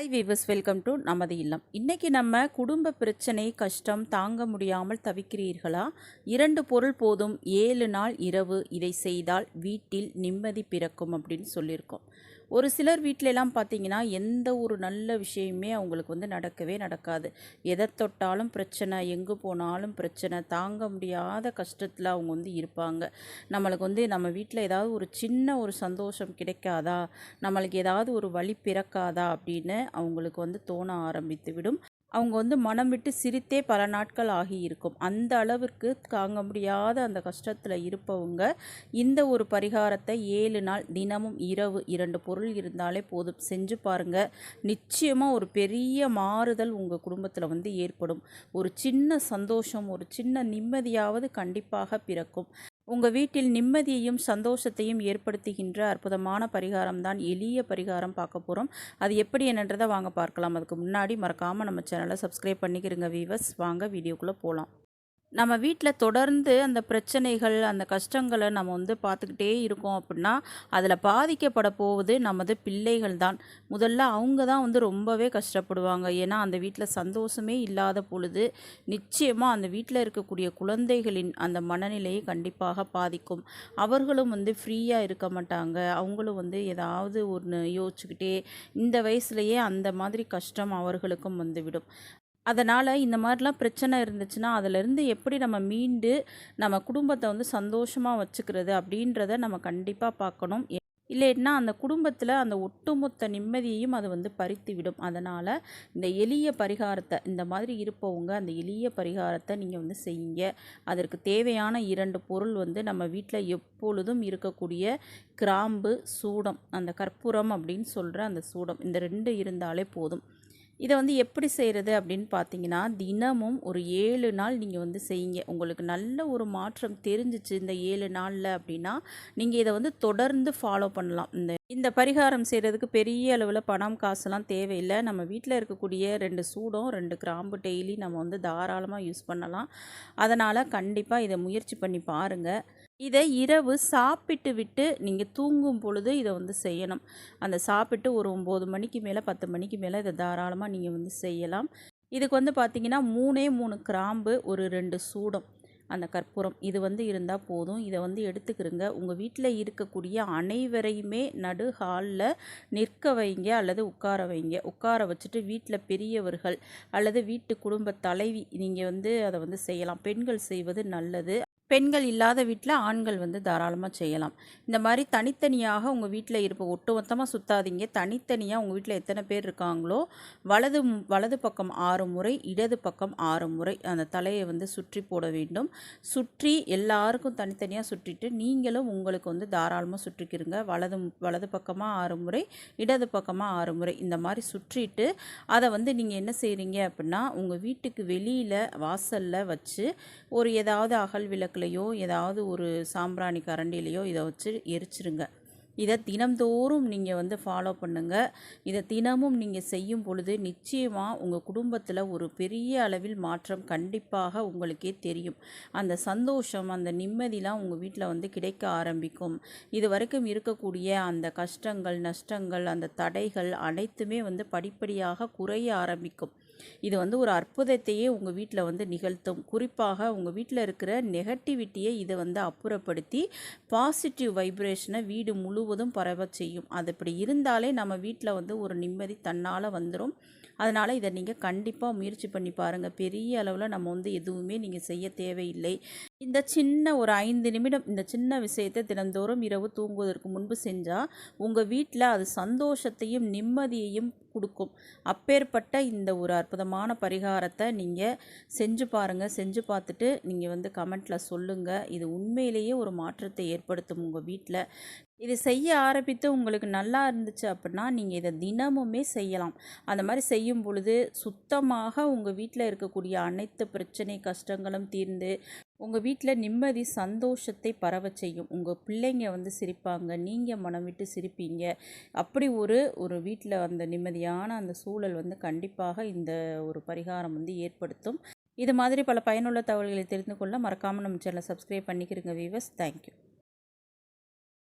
Hi viewers welcome to நமது இல்லம். இன்றைக்கி நம்ம குடும்ப பிரச்சனை கஷ்டம் தாங்க முடியாமல் தவிக்கிறீர்களா? இரண்டு பொருள் போதும். ஏழு நாள் இரவு இதை செய்தால் வீட்டில் நிம்மதி பிறக்கும் அப்படின்னு சொல்லியிருக்கோம். ஒரு சிலர் வீட்டிலலாம் பார்த்தீங்கன்னா எந்த ஒரு நல்ல விஷயமே அவங்களுக்கு வந்து நடக்கவே நடக்காது. எதை தொட்டாலும் பிரச்சனை எங்கே போனாலும் பிரச்சனை தாங்க முடியாத கஷ்டத்தில் அவங்க வந்து இருப்பாங்க. நம்மளுக்கு வந்து நம்ம வீட்டில் ஏதாவது ஒரு சின்ன ஒரு சந்தோஷம் கிடைக்காதா? நம்மளுக்கு ஏதாவது ஒரு வழி பிறக்காதா? அப்படின்னு அவங்களுக்கு வந்து தோண ஆரம்பித்து விடும். அவங்க வந்து மனம் விட்டு சிரித்தே பல நாட்கள் ஆகியிருக்கும். அந்த அளவிற்கு தாங்க முடியாத அந்த கஷ்டத்தில் இருப்பவங்க இந்த ஒரு பரிகாரத்தை ஏழு நாள் தினமும் இரவு இரண்டு பொருள் இருந்தாலே போதும். செஞ்சு பாருங்கள் நிச்சயமாக ஒரு பெரிய மாறுதல் உங்கள் குடும்பத்தில் வந்து ஏற்படும். ஒரு சின்ன சந்தோஷம் ஒரு சின்ன நிம்மதியாவது கண்டிப்பாக பிறக்கும். உங்கள் வீட்டில் நிம்மதியையும் சந்தோஷத்தையும் ஏற்படுத்துகின்ற அற்புதமான பரிகாரம் தான் எளிய பரிகாரம் பார்க்க போகிறோம் அது எப்படி என்னன்றதை வாங்க பார்க்கலாம். அதுக்கு முன்னாடி மறக்காமல் நம்ம சேனலை சப்ஸ்கிரைப் பண்ணிக்கிறங்க வீவர்ஸ் வாங்க வீடியோக்குள்ளே போகலாம் நம்ம வீட்டில் தொடர்ந்து அந்த பிரச்சனைகள் அந்த கஷ்டங்களை நம்ம வந்து பார்த்துக்கிட்டே இருக்கோம் அப்படின்னா அதில் பாதிக்கப்பட போவது நமது பிள்ளைகள் தான். முதல்ல அவங்க தான் வந்து ரொம்பவே கஷ்டப்படுவாங்க. ஏன்னா அந்த வீட்டில் சந்தோஷமே இல்லாத பொழுது நிச்சயமாக அந்த வீட்டில் இருக்கக்கூடிய குழந்தைகளின் அந்த மனநிலையை கண்டிப்பாக பாதிக்கும். அவர்களும் வந்து ஃப்ரீயாக இருக்க மாட்டாங்க. அவங்களும் வந்து ஏதாவது ஒன்று யோசிச்சுக்கிட்டே இந்த வயசுலேயே அந்த மாதிரி கஷ்டம் அவர்களுக்கும் வந்துவிடும் அதனால் இந்த மாதிரிலாம் பிரச்சனை இருந்துச்சுன்னா அதிலேருந்து எப்படி நம்ம மீண்டு நம்ம குடும்பத்தை வந்து சந்தோஷமாக வச்சுக்கிறது அப்படின்றத நம்ம கண்டிப்பாக பார்க்கணும். இல்லைன்னா அந்த குடும்பத்தில் அந்த ஒட்டுமொத்த நிம்மதியையும் அது வந்து பறித்து விடும் அதனால் இந்த எளிய பரிகாரத்தை இந்த மாதிரி இருப்பவங்க அந்த எளிய பரிகாரத்தை நீங்கள் வந்து செய்யுங்க. அதற்கு தேவையான இரண்டு பொருள் வந்து நம்ம வீட்டில் எப்பொழுதும் இருக்கக்கூடிய கிராம்பு சூடம் அந்த கற்பூரம் அப்படின்னு சொல்கிற அந்த சூடம் இந்த ரெண்டு இருந்தாலே போதும். இதை வந்து எப்படி செய்கிறது அப்படின்னு பார்த்தீங்கன்னா தினமும் ஒரு ஏழு நாள் நீங்கள் வந்து செய்யுங்க. உங்களுக்கு நல்ல ஒரு மாற்றம் தெரிஞ்சிச்சு இந்த ஏழு நாளில் அப்படின்னா நீங்கள் இதை வந்து தொடர்ந்து ஃபாலோ பண்ணலாம். இந்த இந்த பரிகாரம் செய்கிறதுக்கு பெரிய அளவில் பணம் காசுலாம் தேவையில்லை. நம்ம வீட்டில் இருக்கக்கூடிய ரெண்டு சூடம் ரெண்டு கிராம்பு டெய்லி நம்ம வந்து தாராளமாக யூஸ் பண்ணலாம். அதனால் கண்டிப்பாக இதை முயற்சி பண்ணி பாருங்கள் இதை இரவு சாப்பிட்டு விட்டு நீங்கள் தூங்கும் பொழுது இதை வந்து செய்யணும். அந்த சாப்பிட்டு ஒரு ஒம்பது மணிக்கு மேலே பத்து மணிக்கு மேலே இதை தாராளமாக நீங்கள் வந்து செய்யலாம். இதுக்கு வந்து பார்த்திங்கன்னா மூணே மூணு கிராம்பு ஒரு ரெண்டு சூடம் அந்த கற்பூரம். இது வந்து இருந்தால் போதும். இதை வந்து எடுத்துக்கிறங்க உங்கள் வீட்டில் இருக்கக்கூடிய அனைவரையுமே நடு ஹாலில் நிற்க வைங்க அல்லது உட்கார வைங்க. உட்கார வச்சுட்டு வீட்டில் பெரியவர்கள் அல்லது வீட்டு குடும்ப தலைவி நீங்கள் வந்து அதை வந்து செய்யலாம். பெண்கள் செய்வது நல்லது. பெண்கள் இல்லாத வீட்டில் ஆண்கள் வந்து தாராளமாக செய்யலாம். இந்த மாதிரி தனித்தனியாக உங்கள் வீட்டில் இருப்ப ஒட்டுமொத்தமாக சுத்தாதீங்க. தனித்தனியாக உங்கள் வீட்டில் எத்தனை பேர் இருக்காங்களோ வலது வலது பக்கம் ஆறு முறை இடது பக்கம் ஆறு முறை அந்த தலையை வந்து சுற்றி போட வேண்டும். சுற்றி எல்லாருக்கும் தனித்தனியாக சுற்றிட்டு நீங்களும் உங்களுக்கு வந்து தாராளமாக சுற்றிக்கிறங்க வலது வலது பக்கமாக ஆறு முறை இடது பக்கமாக ஆறு முறை இந்த மாதிரி சுற்றிட்டு அதை வந்து நீங்கள் என்ன செய்கிறீங்க அப்படின்னா உங்கள் வீட்டுக்கு வெளியில் வாசலில் வச்சு ஒரு ஏதாவது அகல் விளக்கு விளக்குலையோ ஏதாவது ஒரு சாம்பிராணி கரண்டிலையோ இதை வச்சு எரிச்சிருங்க. இதை தினம்தோறும் நீங்கள் வந்து ஃபாலோ பண்ணுங்கள் இதை தினமும் நீங்கள் செய்யும் பொழுது நிச்சயமாக உங்கள் குடும்பத்தில் ஒரு பெரிய அளவில் மாற்றம் கண்டிப்பாக உங்களுக்கே தெரியும். அந்த சந்தோஷம் அந்த நிம்மதிலாம் உங்கள் வீட்டில் வந்து கிடைக்க ஆரம்பிக்கும். இது வரைக்கும் இருக்கக்கூடிய அந்த கஷ்டங்கள் நஷ்டங்கள் அந்த தடைகள் அனைத்துமே வந்து படிப்படியாக குறைய ஆரம்பிக்கும். இது வந்து ஒரு அற்புதத்தையே உங்கள் வீட்டில் வந்து நிகழ்த்தும். குறிப்பாக உங்கள் வீட்டில் இருக்கிற நெகட்டிவிட்டியை இதை வந்து அப்புறப்படுத்தி பாசிட்டிவ் வைப்ரேஷனை வீடு முழுவதும் பரவ செய்யும். அது இப்படி இருந்தாலே நம்ம வீட்டில் வந்து ஒரு நிம்மதி தன்னால் வந்துடும் அதனால் இதை நீங்கள் கண்டிப்பாக முயற்சி பண்ணி பாருங்கள் பெரிய அளவில் நம்ம வந்து எதுவுமே நீங்கள் செய்ய தேவையில்லை. இந்த சின்ன ஒரு ஐந்து நிமிடம் இந்த சின்ன விஷயத்தை தினந்தோறும் இரவு தூங்குவதற்கு முன்பு செஞ்சால் உங்கள் வீட்டில் அது சந்தோஷத்தையும் நிம்மதியையும் கொடுக்கும். அப்பேற்பட்ட இந்த ஒரு அற்புதமான பரிகாரத்தை நீங்கள் செஞ்சு பாருங்கள் செஞ்சு பார்த்துட்டு நீங்கள் வந்து கமெண்ட்டில் சொல்லுங்கள் இது உண்மையிலேயே ஒரு மாற்றத்தை ஏற்படுத்தும் உங்கள் வீட்டில் இது செய்ய ஆரம்பித்து உங்களுக்கு நல்லா இருந்துச்சு அப்படின்னா நீங்கள் இதை தினமுமே செய்யலாம். அந்த மாதிரி செய்யும் பொழுது சுத்தமாக உங்கள் வீட்டில் இருக்கக்கூடிய அனைத்து பிரச்சனை கஷ்டங்களும் தீர்ந்து உங்கள் வீட்டில் நிம்மதி சந்தோஷத்தை பரவ செய்யும். உங்கள் பிள்ளைங்க வந்து சிரிப்பாங்க. நீங்கள் மனம் விட்டு சிரிப்பீங்க. அப்படி ஒரு ஒரு வீட்டில் அந்த நிம்மதியான அந்த சூழல் வந்து கண்டிப்பாக இந்த ஒரு பரிகாரம் வந்து ஏற்படுத்தும். இது மாதிரி பல பயனுள்ள தகவல்களை தெரிந்து கொள்ள மறக்காமல் நம்ம சேனலை சப்ஸ்கிரைப் பண்ணிக்கிறங்க வீவர்ஸ் தேங்க்யூ